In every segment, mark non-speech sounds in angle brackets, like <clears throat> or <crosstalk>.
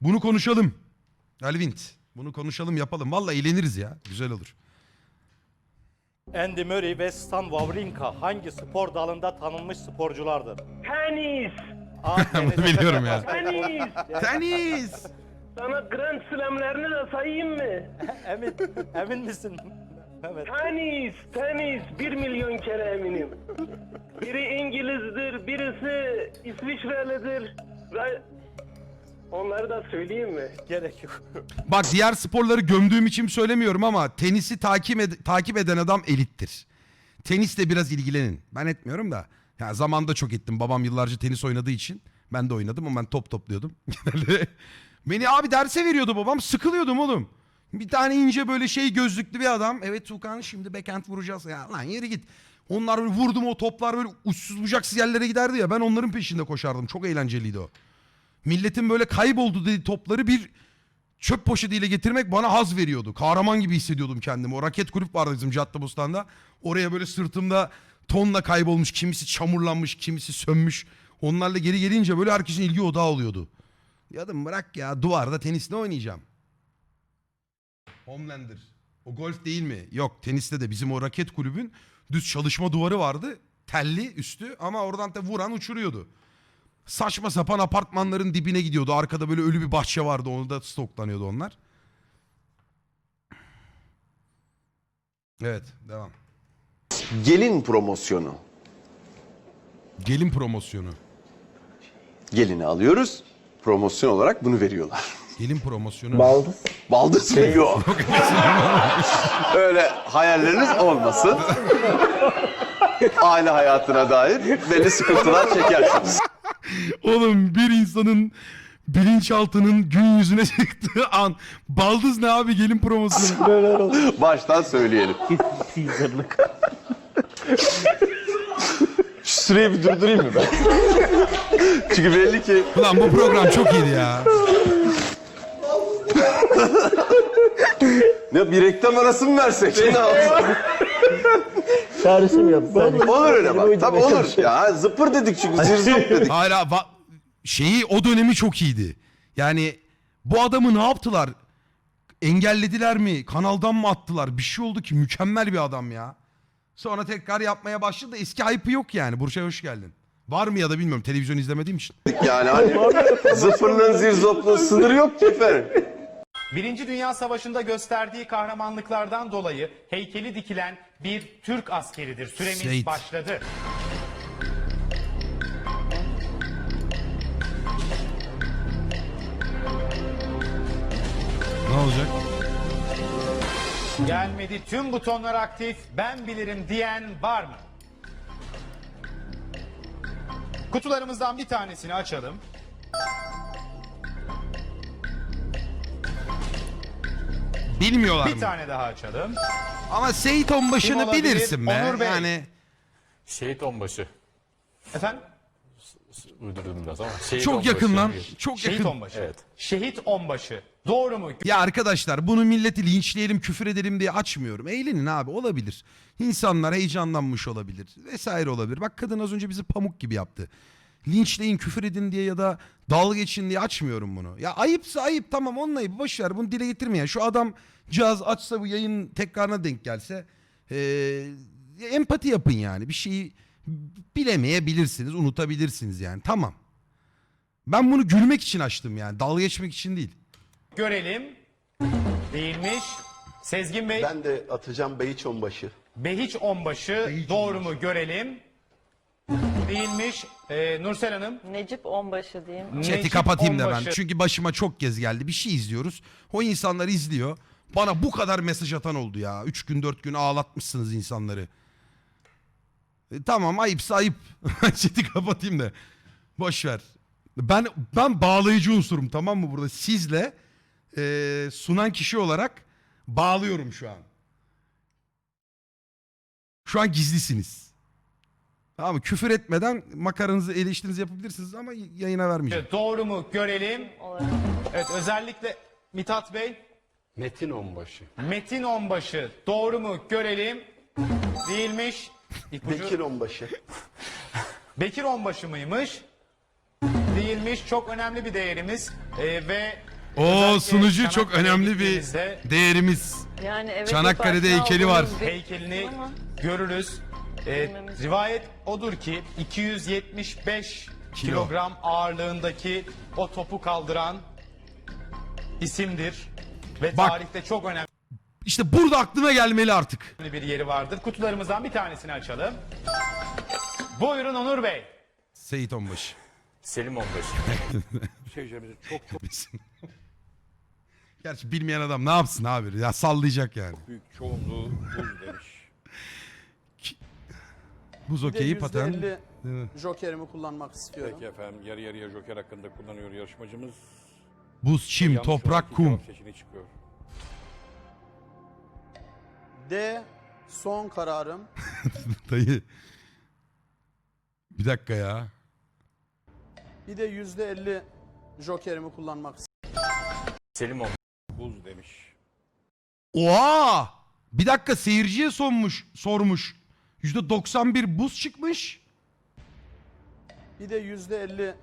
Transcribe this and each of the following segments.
Bunu konuşalım. Alvint. Bunu konuşalım yapalım. Vallahi eğleniriz ya. Güzel olur. Andy Murray ve Stan Wawrinka hangi spor dalında tanınmış sporculardır? Tenis. A. <laughs> Bunu biliyorum ya. Tenis. Tenis. Sana Grand Slam'lerini de sayayım mı? <laughs> Emin, emin misin? Mehmet. Tenis, tenis. Bir milyon kere eminim. Biri İngiliz'dir, birisi İsviçrelidir. Ve onları da söyleyeyim mi? Gerek yok. Bak diğer sporları gömdüğüm için söylemiyorum ama tenisi takip, ed- takip eden adam elittir. Tenisle biraz ilgilenin. Ben etmiyorum da. Ya zamanda çok ettim. Babam yıllarca tenis oynadığı için. Ben de oynadım ama ben top topluyordum. <laughs> Beni abi derse veriyordu babam. Sıkılıyordum oğlum. Bir tane ince böyle şey gözlüklü bir adam. Evet Tukan şimdi backhand vuracağız. Ya lan yeri git. Onlar böyle vurdum o toplar böyle uçsuz bucaksız yerlere giderdi ya. Ben onların peşinde koşardım. Çok eğlenceliydi o. Milletin böyle kayboldu dediği topları bir çöp poşetiyle getirmek bana haz veriyordu. Kahraman gibi hissediyordum kendimi. O raket kulüp vardı bizim Caddebostan'da. Oraya böyle sırtımda tonla kaybolmuş, kimisi çamurlanmış, kimisi sönmüş. Onlarla geri gelince böyle herkesin ilgi odağı oluyordu. Yadım bırak ya duvarda tenis ne oynayacağım? Homelander. O golf değil mi? Yok teniste de bizim o raket kulübün düz çalışma duvarı vardı. Telli üstü ama oradan da vuran uçuruyordu. Saçma sapan apartmanların dibine gidiyordu. Arkada böyle ölü bir bahçe vardı. Onu da stoklanıyordu onlar. Evet devam. Gelin promosyonu. Gelin promosyonu. Gelini alıyoruz. Promosyon olarak bunu veriyorlar. Gelin promosyonu. Baldız. Baldız mı? Yok. Öyle hayalleriniz olmasın. <laughs> Aile hayatına dair belli sıkıntılar çekersiniz. Oğlum bir insanın bilinçaltının gün yüzüne <laughs> çıktığı an baldız ne abi gelin promosyonu. <laughs> Baştan söyleyelim. Teaserlık. Şu süreyi bir durdurayım mı ben? <laughs> Çünkü belli ki Ulan bu program çok iyiydi ya. Ne bir reklam arası mı versek? Ne yapsak? Çağrısı mı yaptı? olur öyle bak. Tabii olur. Ya zıpır dedik çünkü zirzop dedik. Hala va- şeyi o dönemi çok iyiydi. Yani bu adamı ne yaptılar? Engellediler mi? Kanaldan mı attılar? Bir şey oldu ki mükemmel bir adam ya. Sonra tekrar yapmaya başladı. Eski hype'ı yok yani. Burçay hoş geldin. Var mı ya da bilmiyorum. Televizyon izlemediğim için. Yani hani <laughs> zıpırlığın zirzopluğun sınırı yok ki efendim. Birinci Dünya Savaşı'nda gösterdiği kahramanlıklardan dolayı heykeli dikilen bir Türk askeridir. Süremiz Seyit. başladı. Ne olacak? Gelmedi tüm butonlar aktif. Ben bilirim diyen var mı? Kutularımızdan bir tanesini açalım. Bilmiyorlar Bir mı? tane daha açalım. Ama Seyit Kim Onbaşı'nı olabilir? bilirsin be. Onur Bey. Yani Şehit onbaşı. Efendim? Uydurdum biraz ama. Şehit çok onbaşı. yakın lan. Çok Şehit yakın. onbaşı. Evet. Şehit onbaşı. Doğru mu? Ya arkadaşlar bunu milleti linçleyelim, küfür edelim diye açmıyorum. Eğlenin abi olabilir. İnsanlar heyecanlanmış olabilir vesaire olabilir. Bak kadın az önce bizi pamuk gibi yaptı. Linçleyin, küfür edin diye ya da dalga geçin diye açmıyorum bunu. Ya ayıpsa ayıp tamam onun ayıbı boş ver bunu dile getirmeyin. Şu adam cihaz açsa bu yayın tekrarına denk gelse eee, empati yapın yani. Bir şeyi bilemeyebilirsiniz, unutabilirsiniz yani. Tamam. Ben bunu gülmek için açtım yani. Dalga geçmek için değil. Görelim. Değilmiş. Sezgin Bey, Ben de atacağım Beyiç Onbaşı. Behiç onbaşı. Doğru mu? Görelim. Değilmiş. Ee, Nursel Hanım. Necip Onbaşı diyeyim. Chat'i Necip kapatayım da ben. Onbaşı. Çünkü başıma çok kez geldi. Bir şey izliyoruz. O insanlar izliyor. Bana bu kadar mesaj atan oldu ya. Üç gün dört gün ağlatmışsınız insanları. E, tamam ayıpsa ayıp. <laughs> Chat'i kapatayım da. Boş ver. Ben ben bağlayıcı unsurum tamam mı burada? Sizle e, sunan kişi olarak bağlıyorum şu an. Şu an gizlisiniz. Tamam mı? Küfür etmeden makaranızı eleştirinizi yapabilirsiniz ama yayına vermeyeceğim. Doğru mu? Görelim. Evet özellikle Mithat Bey. Metin onbaşı. Metin onbaşı. Doğru mu? Görelim. Değilmiş. İpucu- Bekir Onbaşı. Bekir onbaşı mıymış? Değilmiş. Çok önemli bir değerimiz. Ee, ve O Özellikle sunucu çok Çanakkale'ye önemli bir gittiğimizde değerimiz. Yani evet Çanakkale'de bir parça heykeli var. bir- heykelini Ama görürüz. Bilmemiz- rivayet odur ki 275 Kilo. kilogram ağırlığındaki o topu kaldıran isimdir. Ve Bak. tarihte çok önemli İşte burada aklına gelmeli artık. bir yeri vardır. Kutularımızdan bir tanesini açalım. Buyurun Onur Bey. Seyit Onbaşı. Selim Onbaşı. <laughs> Seyircilerimizin çok çok Gerçi bilmeyen adam ne yapsın abi? Ya sallayacak yani. büyük çoğunluğu buz demiş. Buz okeyi paten. %50 jokerimi kullanmak istiyorum. Peki efendim yarı yarıya joker hakkında kullanıyor yarışmacımız. Buz, çim, Yanlış olan toprak, iki kum. cevap seçeneği çıkıyor. D son kararım. <laughs> Dayı. Bir dakika ya. Bir de %50 jokerimi kullanmak istiyorum. Selim Onbaşı. Buz demiş. Oha! Bir dakika seyirciye sormuş, sormuş. %91 buz çıkmış. Bir de %50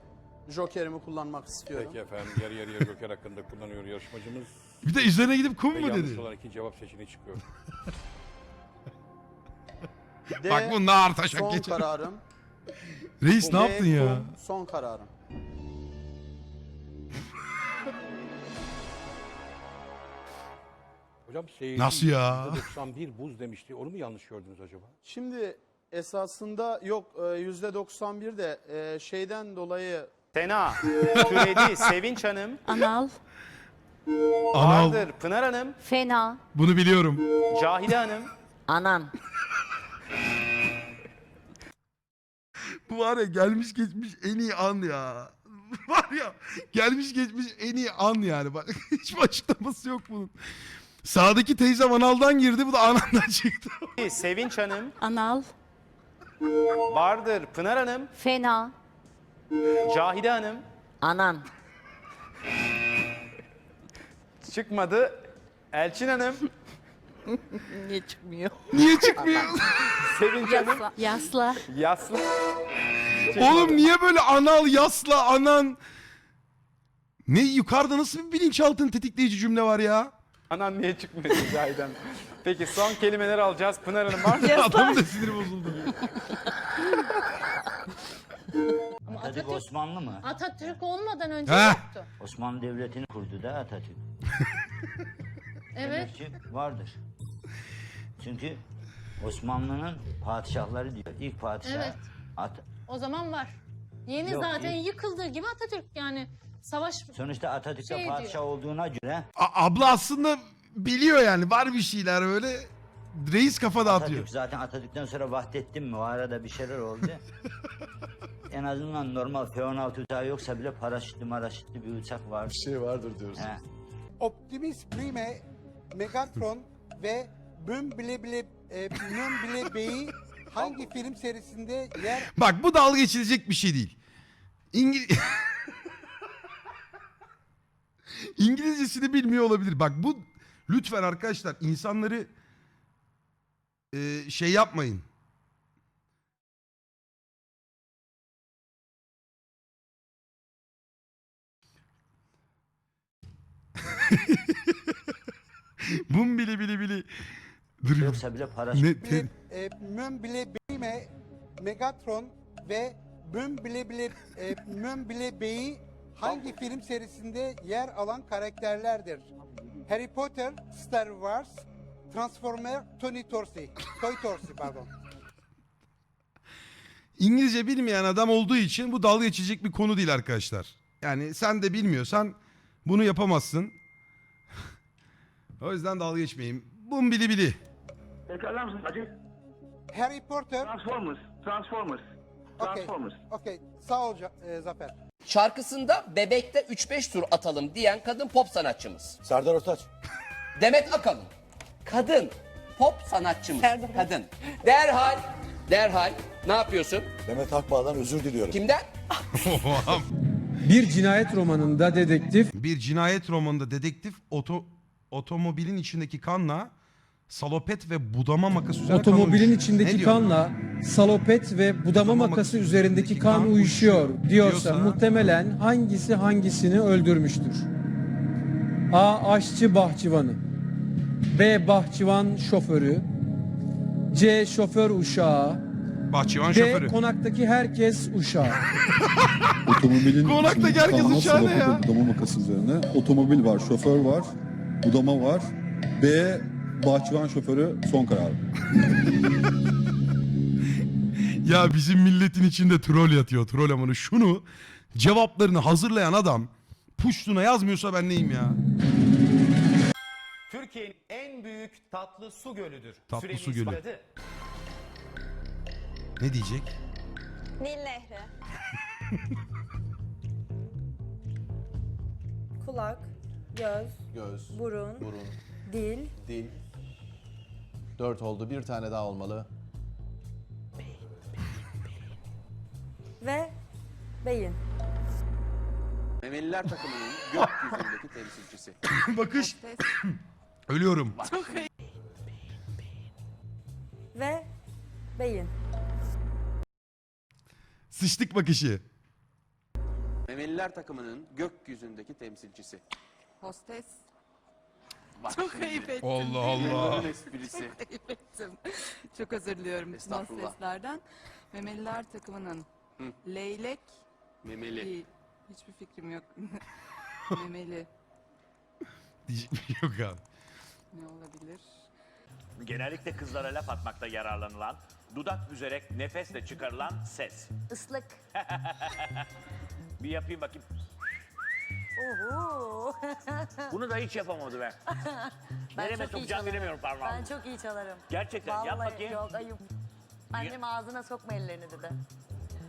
jokerimi kullanmak istiyorum. Peki efendim yarı yarıya joker hakkında kullanıyor yarışmacımız. Bir de üzerine gidip kum Ve mu yanlış dedi? olan iki cevap seçeneği çıkıyor. D Bak bu nar taşak son geçer. kararım. Reis ne D, yaptın ya? kum, son kararım. Hocam seyirci Nasıl ya? %91 buz demişti. Onu mu yanlış gördünüz acaba? Şimdi esasında yok e, %91 de e, şeyden dolayı Sena, Türedi, <laughs> Sevinç Hanım, Anal, Anal. Vardır, Pınar Hanım, fena, Bunu biliyorum. Cahide Hanım, anan. Bu var ya gelmiş geçmiş en iyi an ya. <laughs> var ya gelmiş geçmiş en iyi an yani. Bak <laughs> hiçbir açıklaması yok bunun. Sağdaki teyzem analdan girdi bu da anamdan çıktı. Sevinç Hanım, Anal, Vardır, Pınar Hanım, fena, Cahide Hanım. anan. Çıkmadı. Elçin Hanım, <laughs> Niye çıkmıyor? Niye çıkmıyor? Sevinç Hanım, Yasla. Yasla. Yaslı. Oğlum niye böyle anal yasla anan? Ne yukarıda nasıl bir bilinçaltını tetikleyici cümle var ya? Anan niye çıkmıyor Cahide Hanım? Peki son kelimeleri alacağız. Pınar Hanım var mı? Adamın da siniri bozuldu. Atatürk Osmanlı mı? Atatürk olmadan önce Heh. yoktu. Osmanlı Devleti'ni kurdu da Atatürk. <laughs> Evet. Demek ki vardır. Çünkü Osmanlı'nın padişahları diyor. İlk padişah Evet. At O zaman var. Yeni Yok, zaten yıkıldığı gibi Atatürk yani savaş sonuçta Atatürk'te Şey padişah diyor. olduğuna göre A- abla aslında biliyor yani var bir şeyler böyle. Reis kafa dağıtıyor. Atatürk zaten Atatürk'ten sonra Vahdettin mi? O arada bir şeyler oldu. <laughs> en azından normal F-16 uçağı yoksa bile paraşütlü maraşütlü bir uçak var. Bir şey vardır diyoruz. He. Optimus Prime, Megatron ve Bumblebee bile, e, Bumblebee Bey'i hangi film serisinde yer Bak bu dalga geçilecek bir şey değil. İngiliz... <laughs> İngilizcesini bilmiyor olabilir. Bak bu lütfen arkadaşlar insanları e, şey yapmayın. <laughs> Bum bili bili bili. Dur. Yoksa bile paraşütlü. Ne, te- e, Bumblebee, Megatron ve Bumblebee, e, Bumblebee hangi film serisinde yer alan karakterlerdir? Harry Potter, Star Wars, Transformer, Tony Torsi. Toy Torsi pardon. İngilizce bilmeyen adam olduğu için bu dalga geçilecek bir konu değil arkadaşlar. Yani sen de bilmiyorsan bunu yapamazsın. <laughs> o yüzden dalga geçmeyin. Bum bili bili. Tekrarlar mısın hacı? Harry Potter, Transformers. Transformers. okey. Okey. Sağ ol Ca- e, Zafer. Şarkısında bebekte 3-5 tur atalım diyen kadın pop sanatçımız. Serdar Ortaç. Demet Akalın. Kadın pop sanatçımız. Kadın. Derhal, derhal ne yapıyorsun? Demet Akbağ'dan özür diliyorum. Kimden? Bir cinayet romanında dedektif bir cinayet romanında dedektif oto, otomobilin içindeki kanla salopet ve budama makası üzerine kan otomobilin. Ne içindeki kanla salopet ve budama Budama makası üzerindeki kan uyuşuyor diyorsa Diyorsa- muhtemelen hangisi hangisini öldürmüştür? A. Aşçı bahçıvanı B. Bahçıvan şoförü C. Şoför uşağı Bahçıvan D. şoförü. Konaktaki herkes uşağı <laughs> Otomobilin <laughs> Konaktaki içinde herkes kalan uçağı ne ya? budama makası üzerine. Otomobil var, şoför var, budama var. B. Bahçıvan şoförü son karar. <laughs> Ya bizim milletin içinde troll yatıyor. Troll amanı. Şunu cevaplarını hazırlayan adam puştuna yazmıyorsa ben neyim ya? Türkiye'nin en büyük tatlı su gölüdür. Tatlı Süremiz su gölü. başladı. Ne diyecek? Nil Nehri. <laughs> Kulak, göz, Göz, burun, burun, dil, dil. Dört oldu. Bir tane daha olmalı. ve beyin. Memeliler takımının <laughs> gökyüzündeki temsilcisi. <laughs> Bakış. <clears throat> Ölüyorum. Ve beyin. Sıçtık bakışı. Memeliler takımının gökyüzündeki temsilcisi. Hostes. Bak Çok şimdi, ayıp ettim. Allah Allah. Bunun esprisi. <laughs> Ayıp ettim. Çok özür diliyorum bütün Estağfurullah. hosteslerden. Memeliler takımının leylek Memeli. değil. Hiçbir fikrim yok. <laughs> Memeli Diyecek bir şey yok abi. ne olabilir? Genellikle kızlara laf atmakta yararlanılan, dudak büzerek nefesle çıkarılan ses. Islık. <laughs> Bir yapayım bakayım. Oho. Bunu da hiç yapamadı <laughs> ben. Nereme çok iyi sokacağım çalarım. bilemiyorum parmağımı. Ben çok iyi çalarım. Gerçekten yap Vallahi bakayım. yok ayıp. Annem ağzına sokma ellerini dedi.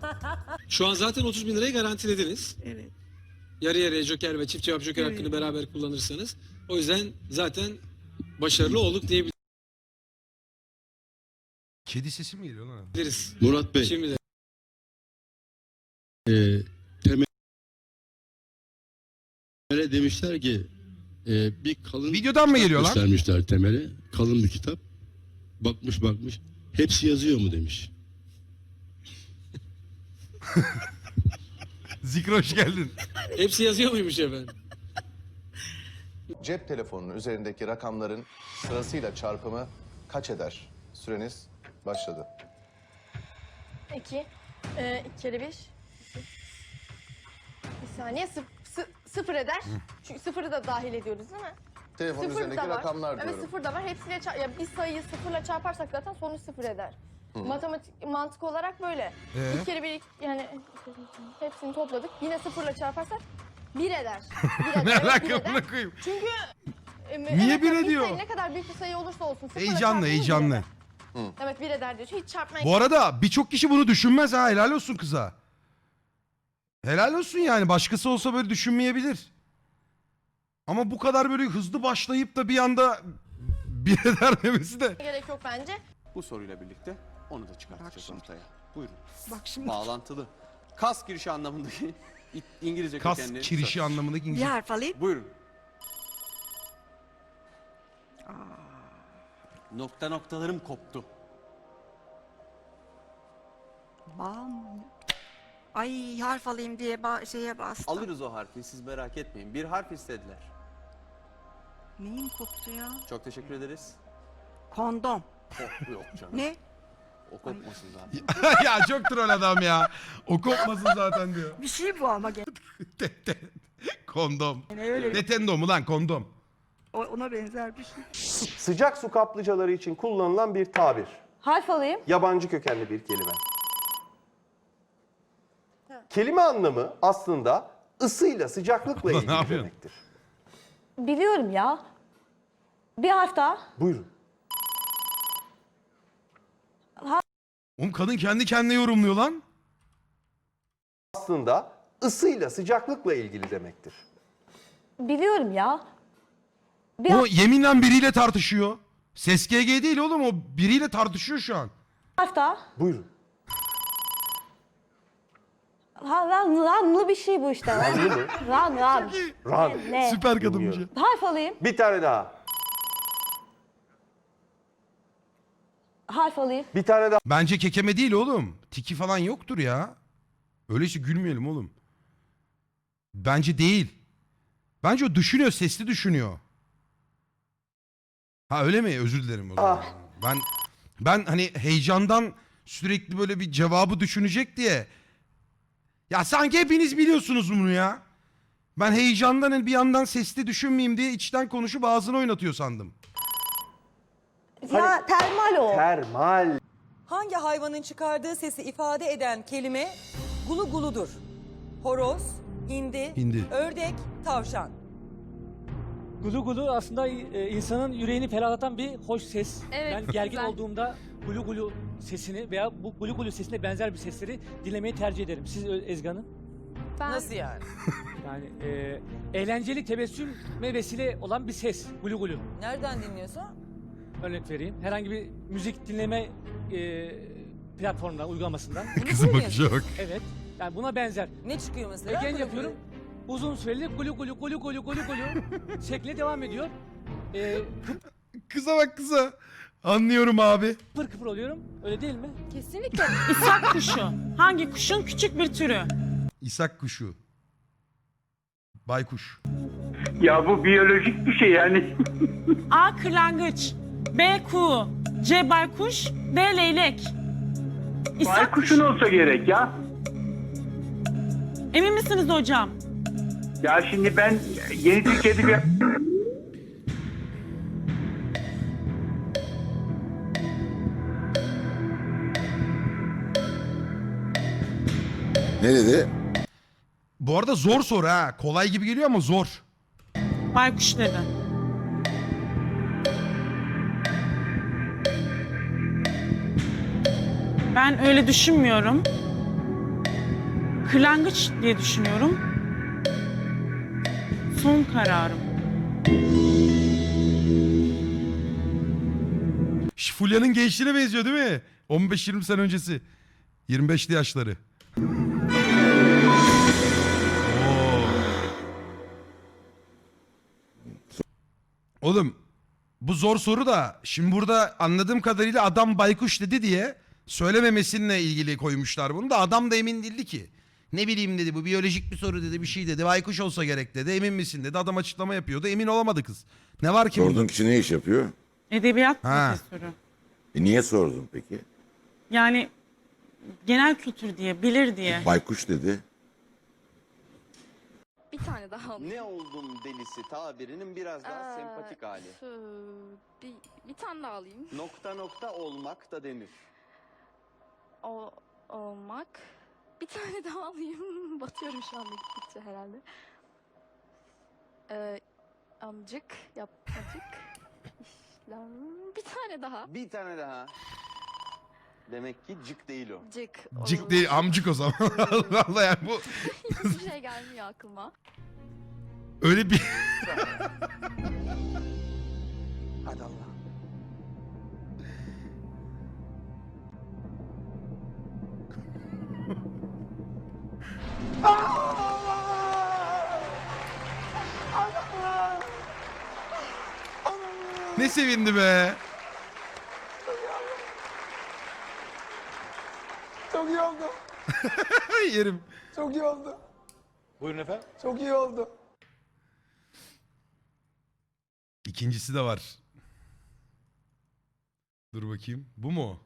<laughs> Şu an zaten 30 bin lirayı garantilediniz. Evet. Yarı yarıya joker ve çift cevap joker hakkını beraber kullanırsanız. O yüzden zaten başarılı olduk Kedi sesi mi geliyor lan? diyebiliriz. Murat Bey, Şimdi de. e, temele demişler ki e, bir kalın Videodan mı geliyor lan? göstermişler temele. Kalın bir kitap. Bakmış bakmış. Hepsi yazıyor mu demiş. <laughs> Zikra hoş geldin. Hepsi yazıyor muymuş efendim? Cep telefonunun üzerindeki rakamların sırasıyla çarpımı kaç eder? Süreniz başladı. İki. Ee, iki kere bir. Bir saniye sıfır eder. Çünkü sıfırı da dahil ediyoruz değil mi? Telefonun üzerindeki rakamlar Evet diyorum. sıfır da var. Hepsiyle çar- ya bir sayıyı sıfırla çarparsak zaten sonuç sıfır eder. Matematik mantık olarak böyle. Ee? İki kere bir iki- yani hepsini topladık. Yine sıfırla çarparsak bir eder. Bir eder. <laughs> ne evet, bir eder. koyayım? Çünkü e, Niye evet, bir ediyor? ne kadar büyük bir sayı olursa olsun. sıfırla Heyecanlı bir heyecanlı. eder. Evet bir eder diyor. Hiç çarpmaya Bu arada birçok kişi bunu düşünmez ha. Helal olsun kıza. Helal olsun yani. Başkası olsa böyle düşünmeyebilir. Ama bu kadar böyle hızlı başlayıp da bir anda bir eder demesi de. gerek yok bence. Bu soruyla birlikte onu da çıkartacağız ortaya. Buyurun. Bak şimdi. Bağlantılı. Kas girişi anlamındaki İngilizce Kas kökenli kirişi söz. anlamındaki Bir İngilizce. harf alayım. Buyurun. Nokta noktalarım koptu. Bam. Ay harf alayım diye ba- şeye bastım. Alırız o harfi siz merak etmeyin. Bir harf istediler. Neyim koptu ya? Çok teşekkür ederiz. Kondom. Oh, yok canım. Ne? O kopmasın zaten. <laughs> ya çok troll adam ya. O kopmasın zaten diyor. Bir şey bu ama gene <laughs> kondom. öyle Nintendo mu lan kondom? o- ona benzer bir şey. Sıcak su kaplıcaları için kullanılan bir tabir. Harf alayım. Yabancı kökenli bir kelime. Kelime anlamı aslında ısıyla sıcaklıkla ilgili yapıyorsun? demektir. Biliyorum ya. Bir harf daha. Buyurun. Oğlum kadın kendi kendine yorumluyor lan. Aslında ısıyla sıcaklıkla ilgili demektir. Biliyorum ya. O yeminle biriyle tartışıyor. Ses GG değil oğlum o biriyle tartışıyor şu an. harf daha. Buyurun. Ha, ran, ranlı bir şey bu işte. Anladın mı? ran, ran. Ran. Ne? Süper kadınmış. Bilmiyorum. Harf alayım. Bir tane daha. Harf alayım. Bir tane daha. Bence kekeme değil oğlum. Tiki falan yoktur ya. Öyleyse gülmeyelim oğlum. Bence değil. Bence o düşünüyor, sesli düşünüyor. Ha öyle mi? Özür dilerim o zaman. Ben ben hani heyecandan sürekli böyle bir cevabı düşünecek diye. Ya sanki hepiniz biliyorsunuz bunu ya. Ben heyecandan hani bir yandan sesli düşünmeyeyim diye içten konuşup ağzını oynatıyor sandım. Ya termal o. Termal. Hangi hayvanın çıkardığı sesi ifade eden kelime gulu guludur? Horoz, hindi, Hindi. ördek, tavşan. Gulu gulu aslında e, insanın yüreğini ferahlatan bir hoş ses. Evet, ben gergin güzel. olduğumda gulu gulu sesini veya bu gulu gulu sesine benzer bir sesleri dinlemeyi tercih ederim. Siz Ö- Ezgi Hanım? Ben Nasıl yani? <laughs> Yani e, eğlenceli tebessüme vesile olan bir ses. Gulu gulu. Nereden dinliyorsun? Örnek vereyim. Herhangi bir müzik dinleme e, platformundan, uygulamasından. Bakışa bak. evet. Yani buna benzer. Ne çıkıyor mesela? Egen yapıyorum. Uzun süreli gulu gulu gulu gulu gulu gulu <laughs> şekli devam ediyor. E, Kıza bak kıza. Anlıyorum abi. kıpır kıpır oluyorum. Öyle değil mi? kesinlikle İshak kuşu. Hangi kuşun küçük bir türü? İshak kuşu. Baykuş. Ya bu biyolojik bir şey yani. <laughs> A. Kırlangıç. B. Kuğu. C. Baykuş. D. Leylek. Baykuşun olsa gerek ya. Emin misiniz hocam? Ya şimdi ben yeni Türk Edebiyat... Ne dedi? Bu arada zor soru ha. Kolay gibi geliyor ama zor. Baykuş dedi. Ben öyle düşünmüyorum. Kırlangıç diye düşünüyorum. Son kararım. Fulya'nın gençliğine benziyor değil mi? 15-20 sene öncesi. 25'li yaşları. Oğlum bu zor soru da şimdi burada anladığım kadarıyla adam baykuş dedi diye söylememesinle ilgili koymuşlar bunu da adam da emin değildi ki. Ne bileyim dedi bu biyolojik bir soru dedi bir şey dedi baykuş olsa gerek dedi emin misin dedi adam açıklama yapıyordu emin olamadı kız. Ne var ki bunda? kişi ne iş yapıyor? Edebiyat Ha. profesörü. E niye sordun peki? Yani genel kültür diye, bilir diye. Baykuş dedi. bir tane daha alayım. Ne oldum delisi tabirinin biraz daha Ee, sempatik hali. Bir, bir tane daha alayım. Nokta nokta olmak da denir. O olmak. Bir tane daha alayım. <laughs> Batıyorum şu anda gittikçe herhalde. Ee, amcık, yapmacık. İşlem. Bir tane daha. Bir tane daha. Demek ki cık değil o. Cık. Cık olur. değil amcık o zaman. <laughs> Vallahi yani bu Hiçbir şey gelmiyor aklıma. öyle bir Hadi Allah. Ne sevindi be. Çok iyi oldu. <laughs> Yerim. Çok iyi oldu. Buyurun efendim. Çok iyi oldu. İkincisi de var. Dur bakayım. Bu mu?